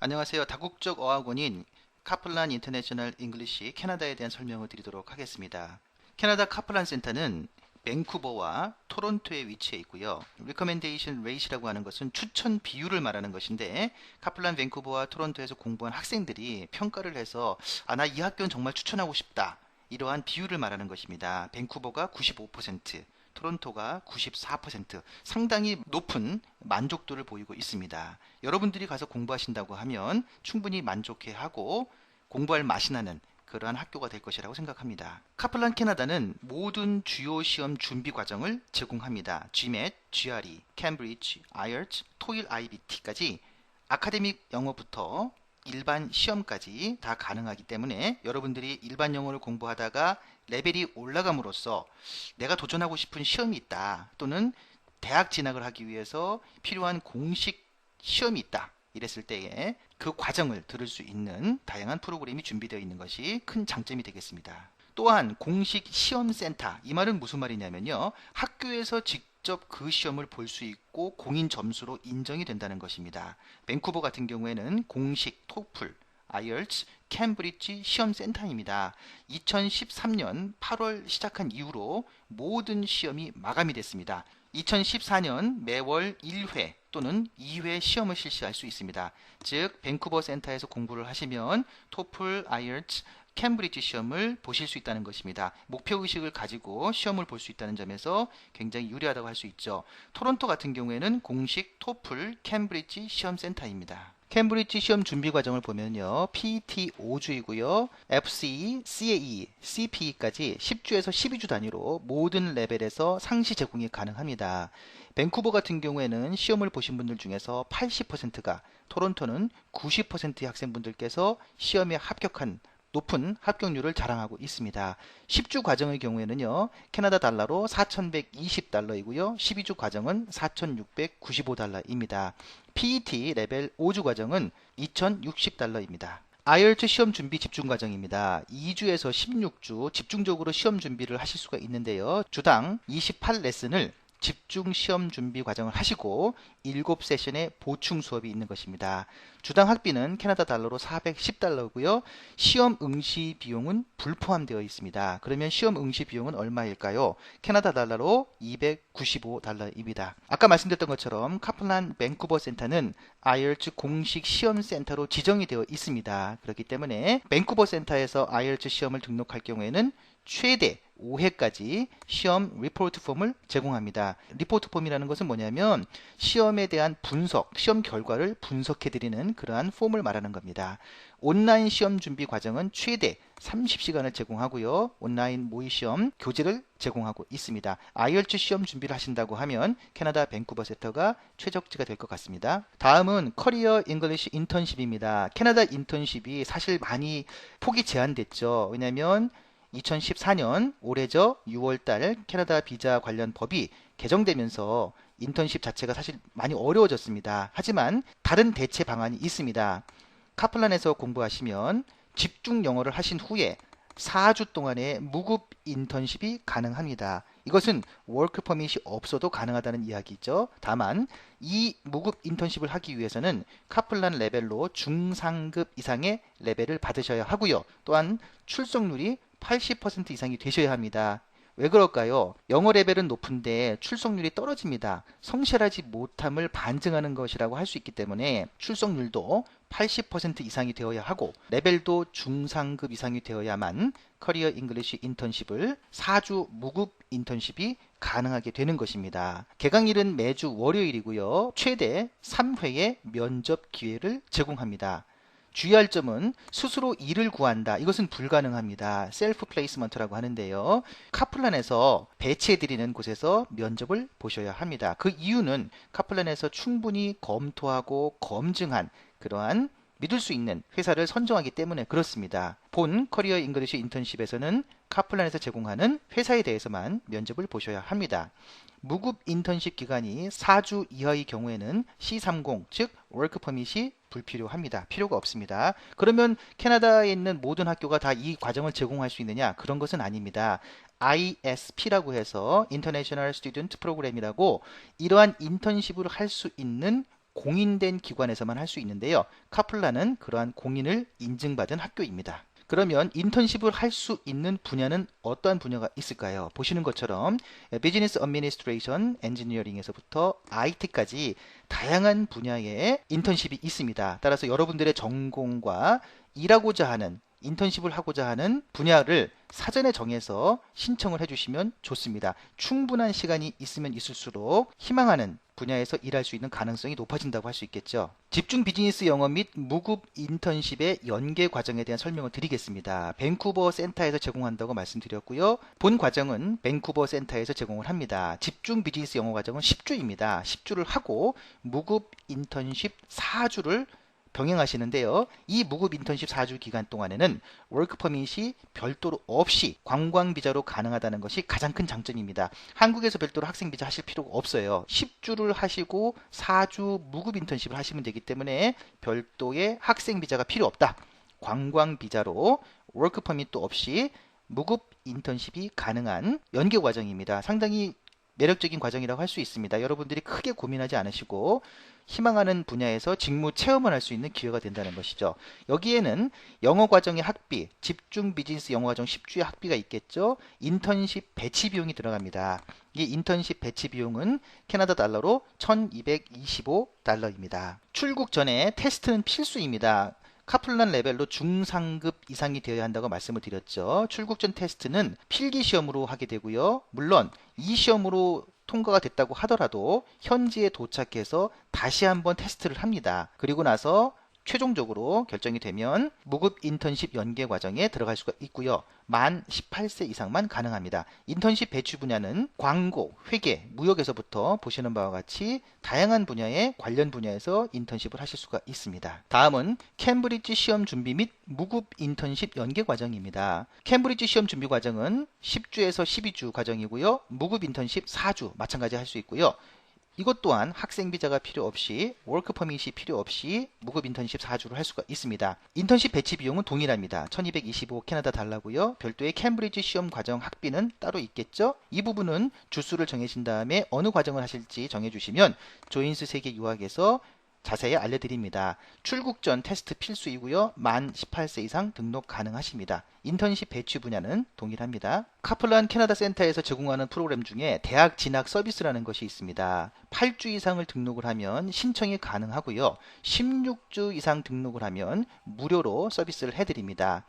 안녕하세요. 다국적 어학원인 카플란 인터내셔널 잉글리시 캐나다에 대한 설명을 드리도록 하겠습니다. 캐나다 카플란 센터는 밴쿠버와 토론토에 위치해 있고요. recommendation rate이라고 하는 것은 추천 비율을 말하는 것인데 카플란 밴쿠버와 토론토에서 공부한 학생들이 평가를 해서 아 나 이 학교는 정말 추천하고 싶다. 이러한 비율을 말하는 것입니다. 밴쿠버가 95%, 토론토가 94% 상당히 높은 만족도를 보이고 있습니다. 여러분들이 가서 공부하신다고 하면 충분히 만족해 하고 공부할 맛이 나는 그러한 학교가 될 것이라고 생각합니다. 카플란 캐나다는 모든 주요 시험 준비 과정을 제공합니다. GMAT, GRE, 캠브리지, IELTS, TOEIC, IBT까지 아카데믹 영어부터 일반 시험까지 다 가능하기 때문에 여러분들이 일반 영어를 공부하다가 레벨이 올라감으로써 내가 도전하고 싶은 시험이 있다 또는 대학 진학을 하기 위해서 필요한 공식 시험이 있다 이랬을 때에 그 과정을 들을 수 있는 다양한 프로그램이 준비되어 있는 것이 큰 장점이 되겠습니다. 또한 공식 시험센터 이 말은 무슨 말이냐면요 학교에서 직 접 그 시험을 볼 수 있고 공인 점수로 인정이 된다는 것입니다. 밴쿠버 같은 경우에는 공식 토플 아이얼츠 캠브리지 시험센터입니다. 2013년 8월 시작한 이후로 모든 시험이 마감이 됐습니다. 2014년 매월 1회 또는 2회 시험을 실시할 수 있습니다. 즉 밴쿠버 센터에서 공부를 하시면 토플, 아이얼츠, 캠브리지 시험을 보실 수 있다는 것입니다. 목표 의식을 가지고 시험을 볼 수 있다는 점에서 굉장히 유리하다고 할 수 있죠. 토론토 같은 경우에는 공식 토플, 캠브리지 시험 센터입니다. 캠브리지 시험 준비 과정을 보면요. PET 5주이고요. FCE, CAE, CPE까지 10주에서 12주 단위로 모든 레벨에서 상시 제공이 가능합니다. 밴쿠버 같은 경우에는 시험을 보신 분들 중에서 80%가 토론토는 90%의 학생분들께서 시험에 합격한 높은 합격률을 자랑하고 있습니다. 10주 과정의 경우에는요. 캐나다 달러로 4,120달러이고요. 12주 과정은 4,695달러입니다. PET 레벨 5주 과정은 2,060달러입니다. 아이엘츠 시험 준비 집중 과정입니다. 2주에서 16주 집중적으로 시험 준비를 하실 수가 있는데요. 주당 28레슨을 집중 시험 준비 과정을 하시고 7세션의 보충 수업이 있는 것입니다. 주당 학비는 캐나다 달러로 410달러고요. 시험 응시 비용은 불포함되어 있습니다. 그러면 시험 응시 비용은 얼마일까요? 캐나다 달러로 295달러입니다. 아까 말씀드렸던 것처럼 카플란 밴쿠버 센터는 아이엘츠 공식 시험 센터로 지정이 되어 있습니다. 그렇기 때문에 밴쿠버 센터에서 아이엘츠 시험을 등록할 경우에는 최대 5회까지 시험 리포트 폼을 제공합니다. 리포트 폼이라는 것은 뭐냐면 시험에 대한 분석, 시험 결과를 분석해 드리는 그러한 폼을 말하는 겁니다. 온라인 시험 준비 과정은 최대 30시간을 제공하고요. 온라인 모의 시험 교재를 제공하고 있습니다. 아이엘츠 시험 준비를 하신다고 하면 캐나다 밴쿠버 세터가 최적지가 될 것 같습니다. 다음은 커리어 잉글리시 인턴십입니다. 캐나다 인턴십이 사실 많이 폭이 제한됐죠. 왜냐하면 2014년 올해죠 6월달 캐나다 비자 관련 법이 개정되면서 인턴십 자체가 사실 많이 어려워졌습니다. 하지만 다른 대체 방안이 있습니다. 카플란에서 공부하시면 집중 영어를 하신 후에 4주 동안의 무급 인턴십이 가능합니다. 이것은 워크 퍼밋이 없어도 가능하다는 이야기죠. 다만 이 무급 인턴십을 하기 위해서는 카플란 레벨로 중상급 이상의 레벨을 받으셔야 하고요. 또한 출석률이 80% 이상이 되셔야 합니다. 왜 그럴까요? 영어 레벨은 높은데 출석률이 떨어집니다. 성실하지 못함을 반증하는 것이라고 할 수 있기 때문에 출석률도 80% 이상이 되어야 하고 레벨도 중상급 이상이 되어야만 커리어 잉글리시 인턴십을 4주 무급 인턴십이 가능하게 되는 것입니다. 개강일은 매주 월요일이고요. 최대 3회의 면접 기회를 제공합니다. 주의할 점은 스스로 일을 구한다. 이것은 불가능합니다. 셀프 플레이스먼트라고 하는데요. 카플란에서 배치해드리는 곳에서 면접을 보셔야 합니다. 그 이유는 카플란에서 충분히 검토하고 검증한 그러한 믿을 수 있는 회사를 선정하기 때문에 그렇습니다. 본 커리어 잉글리시 인턴십에서는 카플란에서 제공하는 회사에 대해서만 면접을 보셔야 합니다. 무급 인턴십 기간이 4주 이하의 경우에는 C30, 즉 워크 퍼밋이 불필요합니다. 필요가 없습니다. 그러면 캐나다에 있는 모든 학교가 다 이 과정을 제공할 수 있느냐? 그런 것은 아닙니다. ISP라고 해서 International Student Program이라고 이러한 인턴십을 할 수 있는 공인된 기관에서만 할 수 있는데요. 카플라는 그러한 공인을 인증받은 학교입니다. 그러면 인턴십을 할 수 있는 분야는 어떠한 분야가 있을까요? 보시는 것처럼 비즈니스 어미니스트레이션 엔지니어링에서부터 IT까지 다양한 분야의 인턴십이 있습니다. 따라서 여러분들의 전공과 일하고자 하는 인턴십을 하고자 하는 분야를 사전에 정해서 신청을 해주시면 좋습니다. 충분한 시간이 있으면 있을수록 희망하는 분야에서 일할 수 있는 가능성이 높아진다고 할 수 있겠죠. 집중 비즈니스 영어 및 무급 인턴십의 연계 과정에 대한 설명을 드리겠습니다. 밴쿠버 센터에서 제공한다고 말씀드렸고요. 본 과정은 밴쿠버 센터에서 제공을 합니다. 집중 비즈니스 영어 과정은 10주입니다. 10주를 하고 무급 인턴십 4주를 병행하시는데요. 이 무급 인턴십 4주 기간 동안에는 월크 퍼밋이 별도로 없이 관광 비자로 가능하다는 것이 가장 큰 장점입니다. 한국에서 별도로 학생 비자 하실 필요가 없어요. 10주를 하시고 4주 무급 인턴십을 하시면 되기 때문에 별도의 학생 비자가 필요 없다. 관광 비자로 월크 퍼밋도 없이 무급 인턴십이 가능한 연계 과정입니다. 상당히 매력적인 과정이라고 할 수 있습니다. 여러분들이 크게 고민하지 않으시고 희망하는 분야에서 직무 체험을 할 수 있는 기회가 된다는 것이죠. 여기에는 영어 과정의 학비, 집중 비즈니스 영어 과정 10주의 학비가 있겠죠. 인턴십 배치 비용이 들어갑니다. 이 인턴십 배치 비용은 캐나다 달러로 1225달러입니다. 출국 전에 테스트는 필수입니다. 카플란 레벨로 중상급 이상이 되어야 한다고 말씀을 드렸죠. 출국 전 테스트는 필기 시험으로 하게 되고요. 물론 이 시험으로 통과가 됐다고 하더라도 현지에 도착해서 다시 한번 테스트를 합니다. 그리고 나서 최종적으로 결정이 되면 무급 인턴십 연계 과정에 들어갈 수가 있고요. 만 18세 이상만 가능합니다. 인턴십 배치 분야는 광고, 회계, 무역에서부터 보시는 바와 같이 다양한 분야의 관련 분야에서 인턴십을 하실 수가 있습니다. 다음은 캠브리지 시험 준비 및 무급 인턴십 연계 과정입니다. 캠브리지 시험 준비 과정은 10주에서 12주 과정이고요. 무급 인턴십 4주 마찬가지 할 수 있고요. 이것 또한 학생 비자가 필요 없이 워크 퍼밋이 필요 없이 무급 인턴십 4주를 할 수가 있습니다. 인턴십 배치 비용은 동일합니다. 1225 캐나다 달러고요. 별도의 캠브리지 시험 과정 학비는 따로 있겠죠. 이 부분은 주수를 정해신 다음에 어느 과정을 하실지 정해 주시면 조인스 세계 유학에서 자세히 알려드립니다. 출국 전 테스트 필수이고요. 만 18세 이상 등록 가능하십니다. 인턴십 배치 분야는 동일합니다. 카플란 캐나다 센터에서 제공하는 프로그램 중에 대학 진학 서비스라는 것이 있습니다. 8주 이상을 등록을 하면 신청이 가능하고요. 16주 이상 등록을 하면 무료로 서비스를 해드립니다.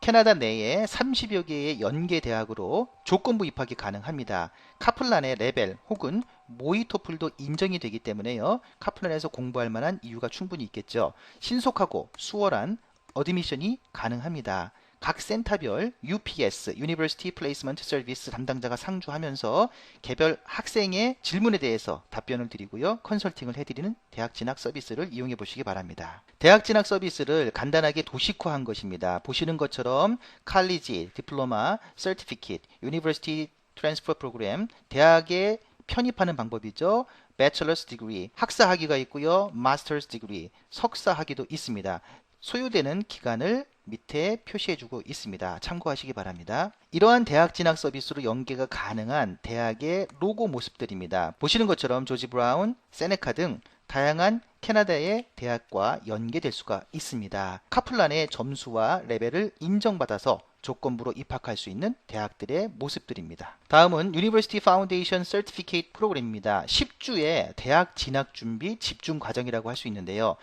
캐나다 내에 30여 개의 연계 대학으로 조건부 입학이 가능합니다. 카플란의 레벨 혹은 모의토플도 인정이 되기 때문에요. 카플란에서 공부할 만한 이유가 충분히 있겠죠. 신속하고 수월한 어드미션이 가능합니다. 각 센터별 UPS (University Placement Service) 담당자가 상주하면서 개별 학생의 질문에 대해서 답변을 드리고요. 컨설팅을 해드리는 대학 진학 서비스를 이용해 보시기 바랍니다. 대학 진학 서비스를 간단하게 도식화한 것입니다. 보시는 것처럼 칼리지, 디플로마, 서티피킷, 유니버시티 트랜스퍼 프로그램, 대학에 편입하는 방법이죠. Bachelor's Degree, 학사 학위가 있고요. Master's Degree, 석사 학위도 있습니다. 소요되는 기간을 밑에 표시해주고 있습니다. 참고하시기 바랍니다. 이러한 대학 진학 서비스로 연계가 가능한 대학의 로고 모습들입니다. 보시는 것처럼 조지 브라운, 세네카 등 다양한 캐나다의 대학과 연계될 수가 있습니다. 카플란의 점수와 레벨을 인정받아서 조건부로 입학할 수 있는 대학들의 모습들입니다. 다음은 University Foundation Certificate 프로그램입니다. 10주의 대학 진학 준비 집중 과정이라고 할 수 있는데요.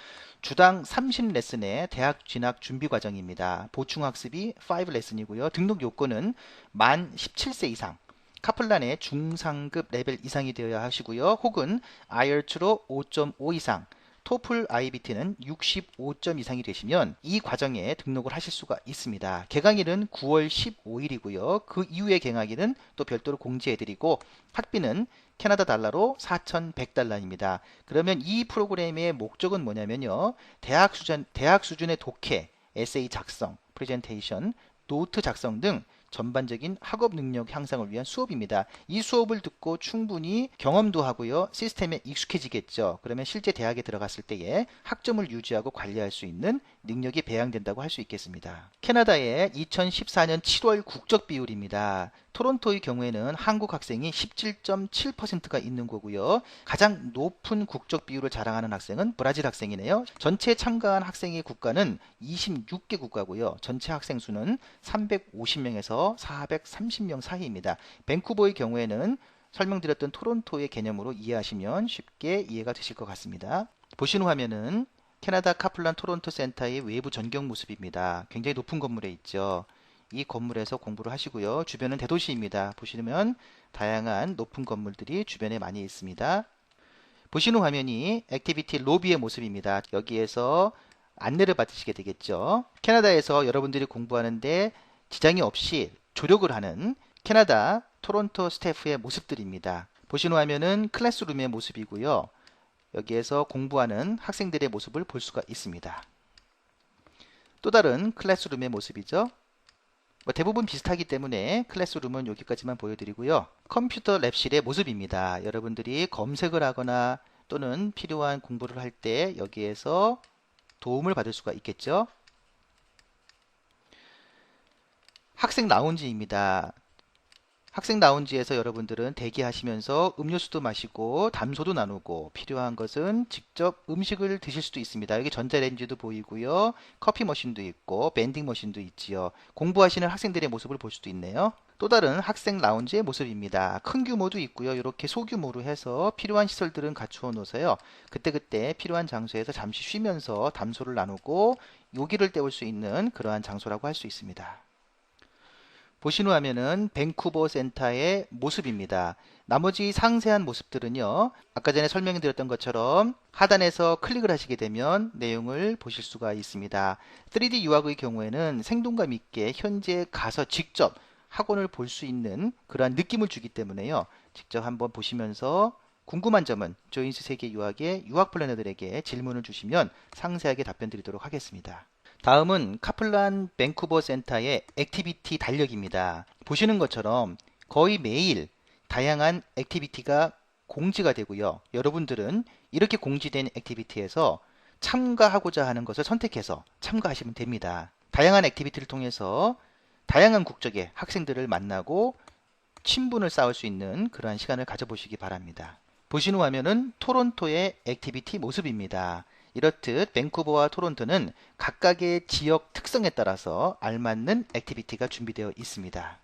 주당 30레슨의 대학 진학 준비 과정입니다. 보충 학습이 5레슨이고요. 등록 요건은 만 17세 이상, 카플란의 중상급 레벨 이상이 되어야 하시고요. 혹은 IELTS로 5.5 이상, 토플 IBT는 65점 이상이 되시면 이 과정에 등록을 하실 수가 있습니다. 개강일은 9월 15일이고요. 그 이후에 개강일은 또 별도로 공지해드리고 학비는 캐나다 달러로 4,100달러입니다. 그러면 이 프로그램의 목적은 뭐냐면요. 대학 수준, 대학 수준의 독해, 에세이 작성, 프레젠테이션, 노트 작성 등 전반적인 학업 능력 향상을 위한 수업입니다. 이 수업을 듣고 충분히 경험도 하고요. 시스템에 익숙해지겠죠. 그러면 실제 대학에 들어갔을 때에 학점을 유지하고 관리할 수 있는 능력이 배양된다고 할 수 있겠습니다. 캐나다의 2014년 7월 국적 비율입니다. 토론토의 경우에는 한국 학생이 17.7%가 있는 거고요. 가장 높은 국적 비율을 자랑하는 학생은 브라질 학생이네요. 전체 참가한 학생의 국가는 26개 국가고요. 전체 학생 수는 350명에서 430명 사이입니다. 밴쿠버의 경우에는 설명드렸던 토론토의 개념으로 이해하시면 쉽게 이해가 되실 것 같습니다. 보시는 화면은 캐나다 카플란 토론토 센터의 외부 전경 모습입니다. 굉장히 높은 건물에 있죠. 이 건물에서 공부를 하시고요. 주변은 대도시입니다. 보시면 다양한 높은 건물들이 주변에 많이 있습니다. 보시는 화면이 액티비티 로비의 모습입니다. 여기에서 안내를 받으시게 되겠죠. 캐나다에서 여러분들이 공부하는데 지장이 없이 조력을 하는 캐나다 토론토 스태프의 모습들입니다. 보시는 화면은 클래스룸의 모습이고요. 여기에서 공부하는 학생들의 모습을 볼 수가 있습니다. 또 다른 클래스룸의 모습이죠. 뭐 대부분 비슷하기 때문에 클래스룸은 여기까지만 보여드리고요. 컴퓨터 랩실의 모습입니다. 여러분들이 검색을 하거나 또는 필요한 공부를 할 때 여기에서 도움을 받을 수가 있겠죠. 학생 라운지입니다. 학생 라운지에서 여러분들은 대기하시면서 음료수도 마시고 담소도 나누고 필요한 것은 직접 음식을 드실 수도 있습니다. 여기 전자레인지도 보이고요. 커피 머신도 있고 밴딩 머신도 있지요. 공부하시는 학생들의 모습을 볼 수도 있네요. 또 다른 학생 라운지의 모습입니다. 큰 규모도 있고요. 이렇게 소규모로 해서 필요한 시설들은 갖추어 놓으세요. 그때그때 필요한 장소에서 잠시 쉬면서 담소를 나누고 요기를 때울 수 있는 그러한 장소라고 할 수 있습니다. 보시는 화면은 밴쿠버 센터의 모습입니다. 나머지 상세한 모습들은요. 아까 전에 설명드렸던 것처럼 하단에서 클릭을 하시게 되면 내용을 보실 수가 있습니다. 3D 유학의 경우에는 생동감 있게 현재 가서 직접 학원을 볼 수 있는 그러한 느낌을 주기 때문에요. 직접 한번 보시면서 궁금한 점은 조인스 세계 유학의 유학 플래너들에게 질문을 주시면 상세하게 답변 드리도록 하겠습니다. 다음은 카플란 밴쿠버 센터의 액티비티 달력입니다. 보시는 것처럼 거의 매일 다양한 액티비티가 공지가 되고요. 여러분들은 이렇게 공지된 액티비티에서 참가하고자 하는 것을 선택해서 참가하시면 됩니다. 다양한 액티비티를 통해서 다양한 국적의 학생들을 만나고 친분을 쌓을 수 있는 그러한 시간을 가져보시기 바랍니다. 보시는 화면은 토론토의 액티비티 모습입니다. 이렇듯 밴쿠버와 토론토는 각각의 지역 특성에 따라서 알맞는 액티비티가 준비되어 있습니다.